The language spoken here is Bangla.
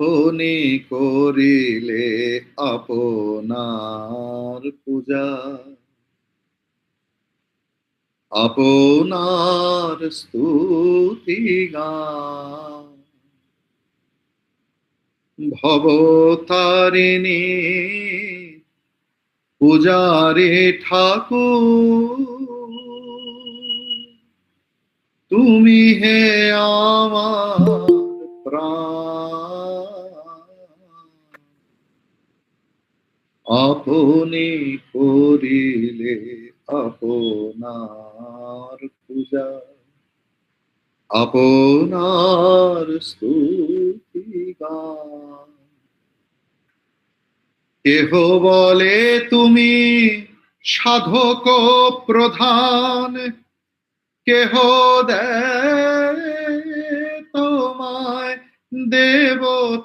আপনি করিলে আপনার পূজা। আপনার স্তুতি ভবতারিণী পূজারে ঠাকুর তুমি হে আমার প্রাণ। আপনি করিলে আপনার পূজা। আপনার স্তুতি কেহ বলে, তুমি সাধক প্রধান। কেহ দেয় তোমায় দেবতা।